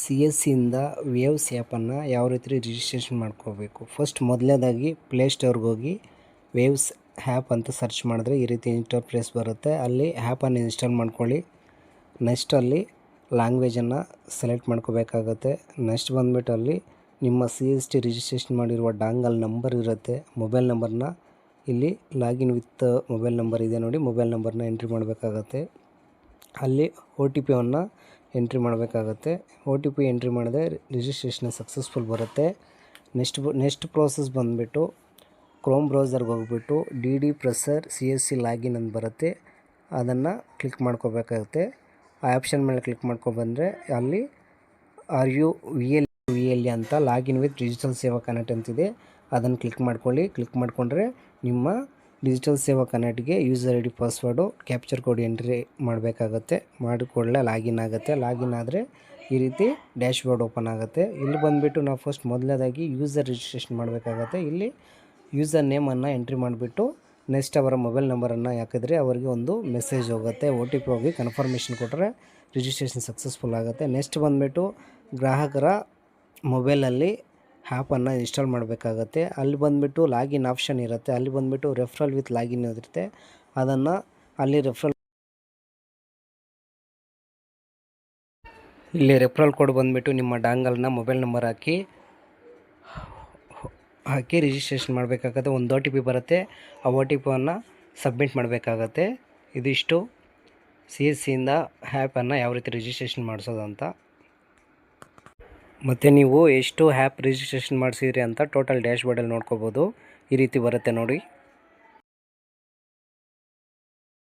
C S ಸಿಯಿಂದ waves ಆ್ಯಪನ್ನು ಯಾವ ರೀತಿ ರಿಜಿಸ್ಟ್ರೇಷನ್ ಮಾಡ್ಕೋಬೇಕು? ಫಸ್ಟ್ ಮೊದಲನೇದಾಗಿ ಪ್ಲೇಸ್ಟೋರ್ಗೆ ಹೋಗಿ ವೇವ್ಸ್ ಆ್ಯಪ್ ಅಂತ ಸರ್ಚ್ ಮಾಡಿದ್ರೆ ಈ ರೀತಿ ಇಂಟರ್ಫೇಸ್ ಬರುತ್ತೆ. ಅಲ್ಲಿ ಆ್ಯಪನ್ನು ಇನ್ಸ್ಟಾಲ್ ಮಾಡ್ಕೊಳ್ಳಿ. ನೆಕ್ಸ್ಟ್ ಅಲ್ಲಿ ಲ್ಯಾಂಗ್ವೇಜನ್ನು ಸೆಲೆಕ್ಟ್ ಮಾಡ್ಕೋಬೇಕಾಗತ್ತೆ. ನೆಕ್ಸ್ಟ್ ಬಂದುಬಿಟ್ಟು ಅಲ್ಲಿ ನಿಮ್ಮ ಸಿ ಎಸ್ ಟಿ ರಿಜಿಸ್ಟ್ರೇಷನ್ ಮಾಡಿರುವ ಡಾಂಗಲ್ ನಂಬರ್ ಇರುತ್ತೆ. ಮೊಬೈಲ್ ನಂಬರ್ನ ಇಲ್ಲಿ ಲಾಗಿನ್ ವಿತ್ ಮೊಬೈಲ್ ನಂಬರ್ ಇದೆ ನೋಡಿ. ಮೊಬೈಲ್ ನಂಬರ್ನ ಎಂಟ್ರಿ ಮಾಡಬೇಕಾಗತ್ತೆ. ಅಲ್ಲಿ ಒ ಟಿ ಪಿಯನ್ನು ಎಂಟ್ರಿ ಮಾಡಬೇಕಾಗತ್ತೆ. ಒ ಟಿ ಪಿ ಎಂಟ್ರಿ ಮಾಡಿದ್ರೆ ರಿಜಿಸ್ಟ್ರೇಷನ್ ಸಕ್ಸಸ್ಫುಲ್ ಬರುತ್ತೆ. ನೆಕ್ಸ್ಟ್ ನೆಕ್ಸ್ಟ್ ಪ್ರೋಸೆಸ್ ಬಂದುಬಿಟ್ಟು ಕ್ರೋಮ್ ಬ್ರೌಸರ್ಗೆ ಹೋಗ್ಬಿಟ್ಟು D D pressure C S C login ಅಂತ ಬರುತ್ತೆ. ಅದನ್ನು ಕ್ಲಿಕ್ ಮಾಡ್ಕೋಬೇಕಾಗುತ್ತೆ. ಆ ಆಪ್ಷನ್ ಮೇಲೆ ಕ್ಲಿಕ್ ಮಾಡ್ಕೊಬಂದರೆ ಅಲ್ಲಿ R U V L V L ಅಂತ login with digital Seva connect ಅಂತಿದೆ. ಅದನ್ನು ಕ್ಲಿಕ್ ಮಾಡ್ಕೊಳ್ಳಿ. ಕ್ಲಿಕ್ ಮಾಡಿಕೊಂಡ್ರೆ ನಿಮ್ಮ digital Seva ಕನೆಕ್ಟ್ಗೆ user I D password captcha code entry ಮಾಡಬೇಕಾಗತ್ತೆ. ಮಾಡಿಕೊಳ್ಳೆ ಲಾಗಿನ್ ಆಗುತ್ತೆ. ಲಾಗಿನ್ ಆದರೆ ಈ ರೀತಿ ಡ್ಯಾಶ್ ಬೋರ್ಡ್ ಓಪನ್ ಆಗುತ್ತೆ. ಇಲ್ಲಿ ಬಂದುಬಿಟ್ಟು ನಾವು ಫಸ್ಟ್ ಮೊದಲನೇದಾಗಿ ಯೂಸರ್ ರಿಜಿಸ್ಟ್ರೇಷನ್ ಮಾಡಬೇಕಾಗತ್ತೆ. ಇಲ್ಲಿ ಯೂಸರ್ ನೇಮನ್ನು ಎಂಟ್ರಿ ಮಾಡಿಬಿಟ್ಟು ನೆಕ್ಸ್ಟ್ ಅವರ ಮೊಬೈಲ್ ನಂಬರನ್ನು ಹಾಕಿದ್ರೆ ಅವರಿಗೆ ಒಂದು ಮೆಸೇಜ್ ಹೋಗುತ್ತೆ. ಒ ಟಿ ಪಿ ಹೋಗಿ ಕನ್ಫರ್ಮೇಷನ್ ಕೊಟ್ಟರೆ ರಿಜಿಸ್ಟ್ರೇಷನ್ ಸಕ್ಸಸ್ಫುಲ್ ಆಗುತ್ತೆ. ನೆಕ್ಸ್ಟ್ ಬಂದುಬಿಟ್ಟು ಗ್ರಾಹಕರ ಮೊಬೈಲಲ್ಲಿ ಆ್ಯಪನ್ನು ಇನ್ಸ್ಟಾಲ್ ಮಾಡಬೇಕಾಗತ್ತೆ. ಅಲ್ಲಿ ಬಂದುಬಿಟ್ಟು ಲಾಗಿನ್ ಆಪ್ಷನ್ ಇರುತ್ತೆ. ಅಲ್ಲಿ ಬಂದುಬಿಟ್ಟು ರೆಫ್ರಲ್ ವಿತ್ ಲಾಗಿನ್ ಇರುತ್ತೆ. ಅದನ್ನು ಅಲ್ಲಿ ರೆಫ್ರಲ್ ಇಲ್ಲಿ ರೆಫ್ರಲ್ ಕೋಡ್ ಬಂದುಬಿಟ್ಟು ನಿಮ್ಮ ಡಾಂಗಲ್ನ ಮೊಬೈಲ್ ನಂಬರ್ ಹಾಕಿ ಹಾಕಿ ರಿಜಿಸ್ಟ್ರೇಷನ್ ಮಾಡಬೇಕಾಗತ್ತೆ. ಒಂದು ಒ ಟಿ ಪಿ ಬರುತ್ತೆ. ಆ ಒ ಟಿ ಪಿಯನ್ನು ಸಬ್ಮಿಟ್ ಮಾಡಬೇಕಾಗತ್ತೆ. ಇದಿಷ್ಟು. ಸಿ ಎಸ್ ಸಿಯಿಂದ ಆ್ಯಪನ್ನು ಯಾವ ರೀತಿ ರಿಜಿಸ್ಟ್ರೇಷನ್ ಮಾಡಿಸೋದು ಅಂತ ಮತ್ತು ನೀವು ಎಷ್ಟು ಆ್ಯಪ್ ರಿಜಿಸ್ಟ್ರೇಷನ್ ಮಾಡಿಸಿದ್ರಿ ಅಂತ ಟೋಟಲ್ ಡ್ಯಾಶ್ ಬೋರ್ಡಲ್ಲಿ ನೋಡ್ಕೋಬೋದು. ಈ ರೀತಿ ಬರುತ್ತೆ ನೋಡಿ.